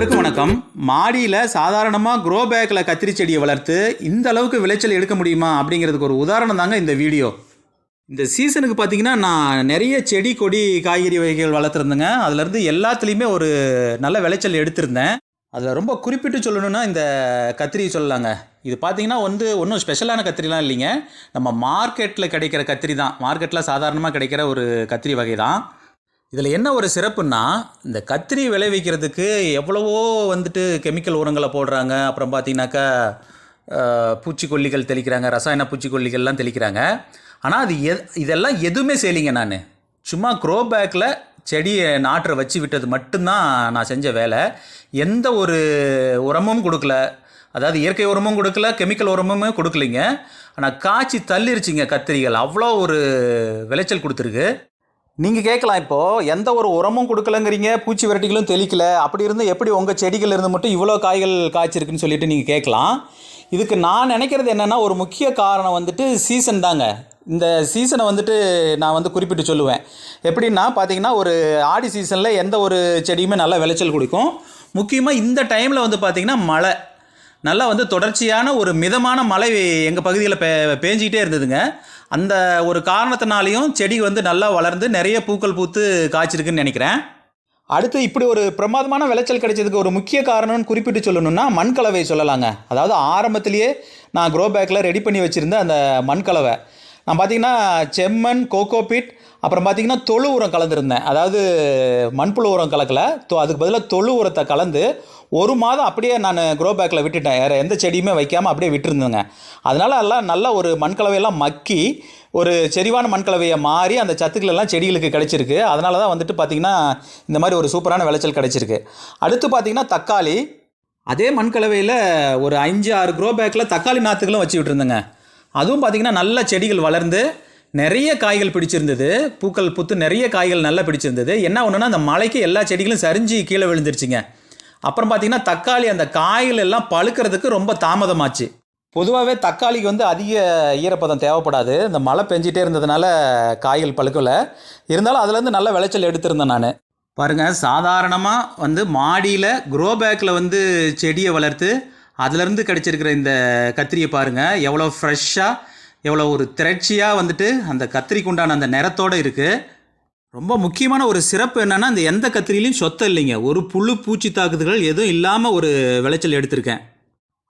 வணக்கம். மாடியில் சாதாரணமாக க்ரோ பேக்கில் கத்திரி செடியை வளர்த்து இந்த அளவுக்கு விளைச்சல் எடுக்க முடியுமா அப்படிங்கிறதுக்கு ஒரு உதாரணம் தாங்க இந்த வீடியோ. இந்த சீசனுக்கு பார்த்தீங்கன்னா நான் நிறைய செடி கொடி காய்கறி வகைகள் வளர்த்துருந்தேங்க. அதுலேருந்து எல்லாத்துலேயுமே ஒரு நல்ல விளைச்சல் எடுத்திருந்தேன். அதில் ரொம்ப குறிப்பிட்டு சொல்லணும்னா இந்த கத்திரி சொல்லலாங்க. இது பார்த்தீங்கன்னா வந்து ஒன்றும் ஸ்பெஷலான கத்திரிலாம் இல்லைங்க. நம்ம மார்க்கெட்டில் கிடைக்கிற கத்திரி தான். மார்க்கெட்டில் சாதாரணமாக கிடைக்கிற ஒரு கத்திரி வகை தான். இதில் என்ன ஒரு சிறப்புன்னா இந்த கத்திரி விளைவிக்கிறதுக்கு எவ்வளவோ வந்துட்டு கெமிக்கல் உரங்களை போடுறாங்க. அப்புறம் பார்த்தீங்கன்னாக்கா பூச்சிக்கொல்லிகள் தெளிக்கிறாங்க ரசாயன பூச்சிக்கொல்லிகள்லாம் தெளிக்கிறாங்க. ஆனால் அது எ இதெல்லாம் எதுவுமே செய்யலிங்க நான். சும்மா க்ரோ பேக்கில் செடியை நாற்றை வச்சு விட்டது மட்டும்தான் நான் செஞ்ச வேலை. எந்த ஒரு உரமும் கொடுக்கல. அதாவது இயற்கை உரமும் கொடுக்கல கெமிக்கல் உரமுமே கொடுக்கலைங்க. ஆனால் காய்ச்சி தள்ளிருச்சுங்க கத்திரிகள். அவ்வளோ ஒரு விளைச்சல் கொடுத்துருக்கு. நீங்கள் கேட்கலாம் இப்போது எந்த ஒரு உரமும் கொடுக்கலங்கிறீங்க பூச்சி விரட்டிகளும் தெளிக்கல அப்படி இருந்து எப்படி உங்கள் செடிகள் இருந்து மட்டும் இவ்வளோ காய்கள் காய்ச்சிருக்குன்னு சொல்லிட்டு நீங்கள் கேட்கலாம். இதுக்கு நான் நினைக்கிறது என்னென்னா ஒரு முக்கிய காரணம் வந்துட்டு சீசன் தாங்க. இந்த சீசனை வந்துட்டு நான் வந்து குறிப்பிட்டு சொல்லுவேன். எப்படின்னா பார்த்தீங்கன்னா ஒரு ஆடி சீசனில் எந்த ஒரு செடியுமே நல்லா விளைச்சல் கொடுக்கும். முக்கியமாக இந்த டைமில் வந்து பார்த்திங்கன்னா மழை. நல்லா வந்து தொடர்ச்சியான ஒரு மிதமான மழை எங்கள் பகுதியில் பே பேஞ்சிக்கிட்டே இருந்ததுங்க. அந்த ஒரு காரணத்தினாலையும் செடி வந்து நல்லா வளர்ந்து நிறைய பூக்கள் பூத்து காய்ச்சிருக்குன்னு நினைக்கிறேன். அடுத்து இப்படி ஒரு பிரமாதமான விளைச்சல் கிடைச்சதுக்கு ஒரு முக்கிய காரணம்னு குறிப்பிட்டு சொல்லணும்னா கலவையை சொல்லலாங்க. அதாவது ஆரம்பத்திலேயே நான் க்ரோ பேக்கில் ரெடி பண்ணி வச்சுருந்த அந்த மண் கலவை. நான் பார்த்தீங்கன்னா செம்மண் கோகோபிட் அப்புறம் பார்த்தீங்கன்னா தொழு உரம் கலந்துருந்தேன். அதாவது மண்புழு உரம் கலக்கல. தொ அதுக்கு பதிலாக தொழு உரத்தை கலந்து ஒரு மாதம் அப்படியே நான் க்ரோ பேக்கில் விட்டுட்டேன். வேறு எந்த செடியுமே வைக்காமல் அப்படியே விட்டுருந்தேங்க. அதனால் எல்லாம் நல்லா ஒரு மண்கலவையெல்லாம் மக்கி ஒரு செறிவான மண்கலவையை மாறி அந்த சத்துக்களெல்லாம் செடிகளுக்கு கிடைச்சிருக்கு. அதனால தான் வந்துட்டு பார்த்திங்கன்னா இந்த மாதிரி ஒரு சூப்பரான விளைச்சல் கிடச்சிருக்கு. அடுத்து பார்த்திங்கன்னா தக்காளி. அதே மண்கலவையில் ஒரு அஞ்சு ஆறு க்ரோ பேக்கில் தக்காளி நாற்றுகளும் வச்சு விட்டுருந்தேங்க. அதுவும் பார்த்திங்கன்னா நல்ல செடிகள் வளர்ந்து நிறைய காய்கள் பிடிச்சிருந்தது. பூக்கள் புத்து நிறைய காய்கள் நல்லா பிடிச்சிருந்தது. என்ன ஒன்றுனா அந்த மலைக்கு எல்லா செடிகளும் சரிஞ்சு கீழே விழுந்துருச்சுங்க. அப்புறம் பார்த்திங்கன்னா தக்காளி அந்த காய்கள் எல்லாம் பழுக்கிறதுக்கு ரொம்ப தாமதமாச்சு. பொதுவாகவே தக்காளிக்கு வந்து அதிக ஈரப்பதம் தேவைப்படாது. இந்த மழை பெஞ்சிட்டே இருந்ததுனால காய்கள் பழுக்கலை. இருந்தாலும் அதுலேருந்து நல்ல விளைச்சல் எடுத்திருந்தேன் நான். பாருங்கள் சாதாரணமாக வந்து மாடியில் க்ரோ பேக்கில் வந்து செடியை வளர்த்து அதுலேருந்து கிடைச்சிருக்கிற இந்த கத்திரியை பாருங்கள் எவ்வளோ ஃப்ரெஷ்ஷாக எவ்வளோ ஒரு திரட்சியாக வந்துட்டு அந்த கத்திரிக்கு உண்டான அந்த நிறத்தோடு இருக்குது ரொம்ப முக்கியமான ஒரு சிறப்பு என்னென்னா இந்த எந்த கத்திரிலையும் சொத்தை இல்லைங்க. ஒரு புழு பூச்சி தாக்குதல்கள் எதுவும் இல்லாமல் ஒரு விளைச்சல் எடுத்திருக்கேன்.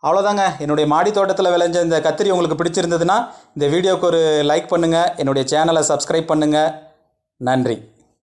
அவ்வளோதாங்க என்னுடைய மாடி தோட்டத்தில் விளைஞ்ச இந்த கத்திரி உங்களுக்கு பிடிச்சிருந்ததுன்னா இந்த வீடியோவுக்கு ஒரு லைக் பண்ணுங்கள் என்னுடைய சேனலை சப்ஸ்கிரைப் பண்ணுங்கள் நன்றி.